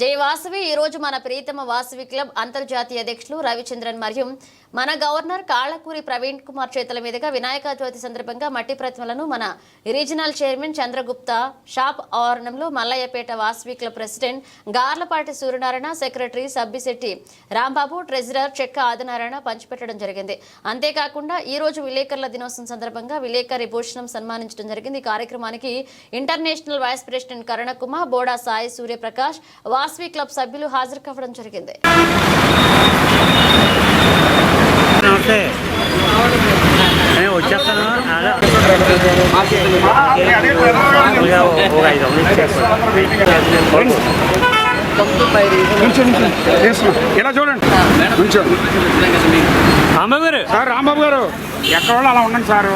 జై వాసవి. ఈ రోజు మన ప్రీతమ వాసవి క్లబ్ అంతర్జాతీయ అధ్యక్షులు రవిచంద్రన్ మరియు మన గవర్నర్ కాళ్ళకూరి ప్రవీణ్ కుమార్ చేతుల మీదుగా వినాయక చవితి సందర్భంగా మట్టి ప్రతిమలను మన రీజనల్ చైర్మన్ చంద్రగుప్త షాప్ ఆవరణంలో Mallayyapeta Vasavi club president Garlapati Suryanarayana secretary Sabbisetti Rambabu treasurer Chekka Adinarayana పంచిపెట్టడం జరిగింది. అంతేకాకుండా ఈ రోజు విలేకరుల దినోత్సవం సందర్భంగా విలేకరి భూషణం సన్మానించడం జరిగింది. ఈ కార్యక్రమానికి international vice president Karunakumar Boda Sai Suryaprakash Vasavi club సభ్యులు హాజరు కావడం జరిగింది ఇలా చూడండి. అమ్మ గారు. సార్ రాంబాబు గారు. ఎక్కడ వాళ్ళు అలా ఉండండి సార్.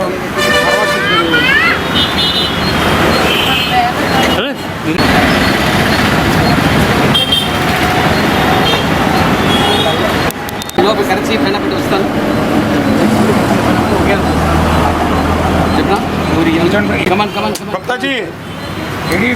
లోపల కరెన్సీ పెళ్ళ పెట్టి వస్తాను చెప్పనా ఊరి కమాన్ కమాన్ కమాన్ గుప్తాజీ ఇది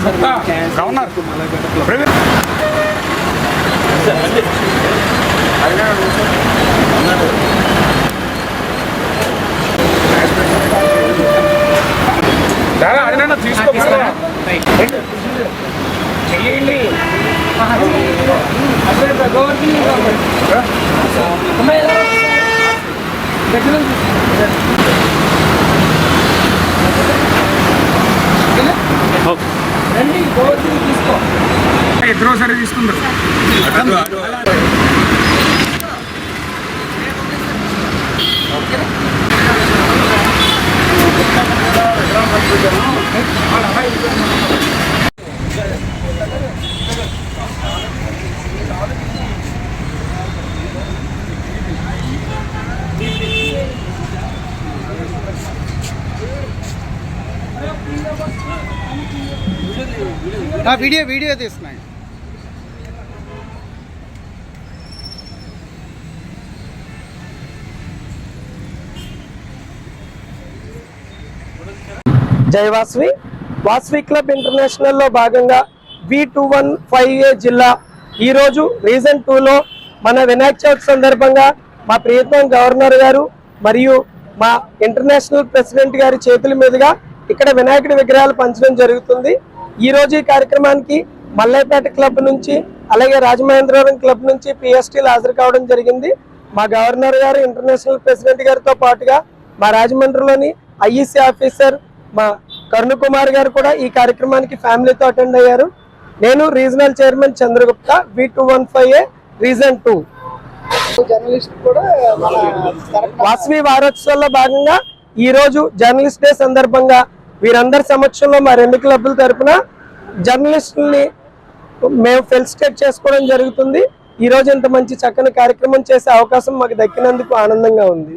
ప్రవీణ్ దారా అడినా తీసుకో. చెయ్యండి ఇద్దరు సరే తీసుకుందరు వీడియో వీడియో తీస్తున్నాను జై వాస్వి. వాస్వి క్లబ్ ఇంటర్నేషనల్లో భాగంగా V two one five A జిల్లా ఈ రోజు రీజన్ టూలో మన వినాయక చవితి సందర్భంగా మా ప్రియతం గవర్నర్ గారు మరియు మా ఇంటర్నేషనల్ ప్రెసిడెంట్ గారి చేతుల మీదుగా ఇక్కడ వినాయకుడి విగ్రహాలు పంచడం జరుగుతుంది. ఈ రోజు ఈ కార్యక్రమానికి మల్లాయపేట క్లబ్ నుంచి అలాగే రాజమహేంద్రవరం క్లబ్ నుంచి పిఎస్టీలు హాజరు కావడం జరిగింది. మా గవర్నర్ గారు ఇంటర్నేషనల్ ప్రెసిడెంట్ గారితో పాటుగా మా రాజమండ్రిలోని ఐఈసీ ఆఫీసర్ మా కరుణ కుమార్ గారు కూడా ఈ కార్యక్రమానికి ఫ్యామిలీతో అటెండ్ అయ్యారు. నేను regional chairman Chandragupta V two one five A region two. Journalist కూడా వాసవి వారోత్సవాల్లో భాగంగా ఈ రోజు జర్నలిస్ట్ డే సందర్భంగా వీరందరి సమక్షంలో మా రెండు క్లబ్ల తరఫున జర్నలిస్టుల్ని మేము ఫెలిసిటేట్ చేసుకోవడం జరుగుతుంది. ఈరోజు ఇంత మంచి చక్కని కార్యక్రమం చేసే అవకాశం మాకు దక్కినందుకు ఆనందంగా ఉంది.